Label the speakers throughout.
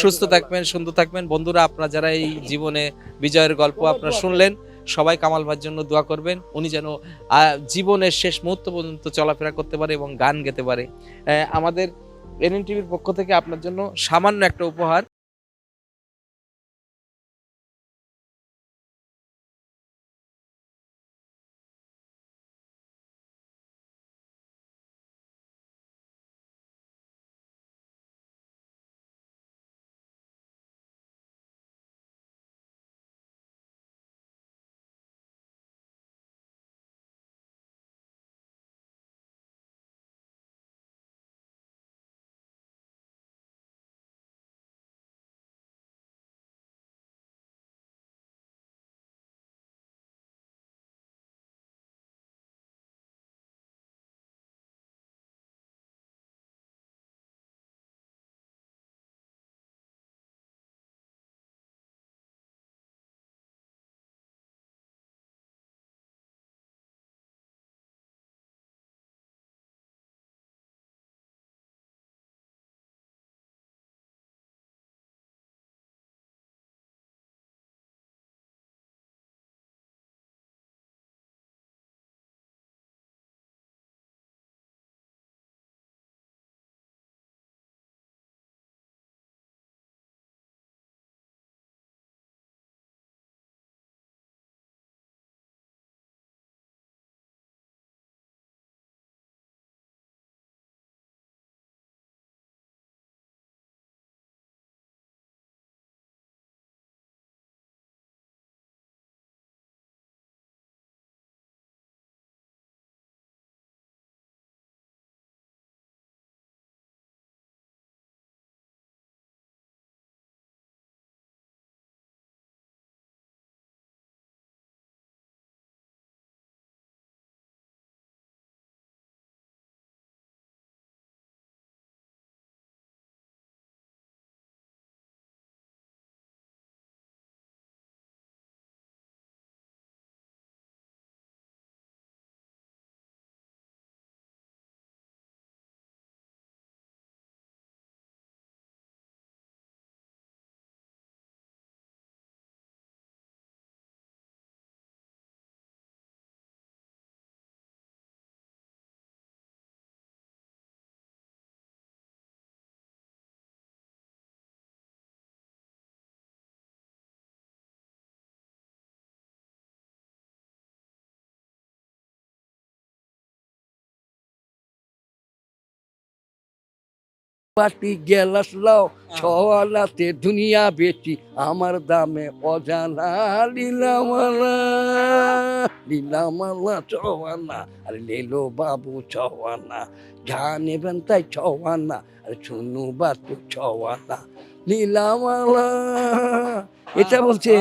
Speaker 1: সুস্থ থাকবেন সুন্দর থাকবেন। বন্ধুরা আপনারা যারা এই জীবনে বিজয়ের গল্প আপনারা শুনলেন সবাই কামাল ভাইয়ের জন্য দোয়া করবেন। উনি যেন জীবনের শেষ মুহূর্ত পর্যন্ত চলাফেরা করতে পারে এবং গান গেতে পারে। আমাদের এনএন টিভির পক্ষ থেকে আপনার জন্য সামান্য একটা উপহার।
Speaker 2: পাটি গেলাস লাও ছওয়ালাতে দুনিয়া বেটি আমার দামে অজানা লীলামালা লীলামালা ছওয়ানা আরে লেলো বাবু ছওয়ানা যা নেবেন তাই ছওয়ানা আরে শুনু বাতু ছওয়ানা লীলামালা। এটা বলছে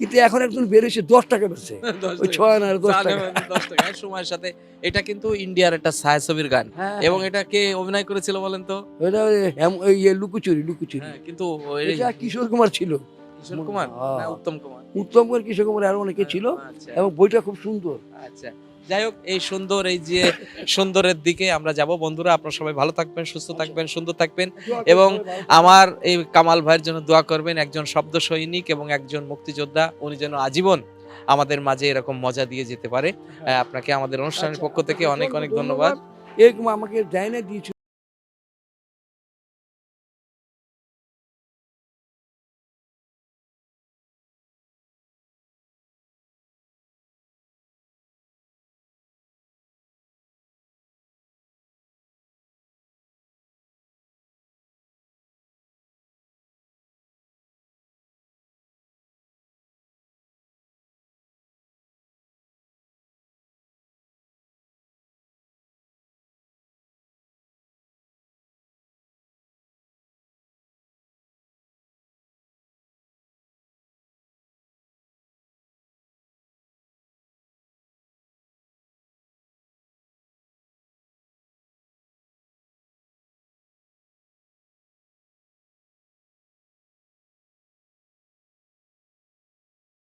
Speaker 2: কিন্তু এখন একজন বেরোছে দশ টাকা বেরোছে ওই ছয় আনার দশ টাকা।
Speaker 1: দশ টাকা। সময়ের সাথে এটা কিন্তু ইন্ডিয়ার একটা ছায়াছবির গান।
Speaker 2: হ্যাঁ,
Speaker 1: এবং এটা কে অভিনয় করেছিল বলেন তো?
Speaker 2: ওটা ওই লুকুচুরি ইয়ে লুকোচুরি লুকোচুরি।
Speaker 1: হ্যাঁ, কিন্তু
Speaker 2: এটা কিশোর কুমার ছিল।
Speaker 1: কিশোর কুমার?
Speaker 2: হ্যাঁ।
Speaker 1: উত্তম কুমার।
Speaker 2: উত্তম কুমার কিশোর কুমার আরও অনেকে ছিল।
Speaker 1: আচ্ছা
Speaker 2: এবং বইটা খুব সুন্দর।
Speaker 1: আচ্ছা। যাই হোক এই সুন্দর এই যে সুন্দরের দিকে আমরা যাব। বন্ধুরা আপনারা সবাই ভালো থাকবেন সুস্থ থাকবেন সুন্দর থাকবেন এবং আমার এই কামাল ভাইয়ের জন্য দোয়া করবেন একজন শব্দ সৈনিক এবং একজন মুক্তিযোদ্ধা উনি যেন আজীবন আমাদের মাঝে এরকম মজা দিয়ে যেতে পারে। আপনাকে আমাদের অনুষ্ঠানের পক্ষ থেকে অনেক অনেক ধন্যবাদ।
Speaker 2: এরকম আমাকে ডাইনে দিয়েছিল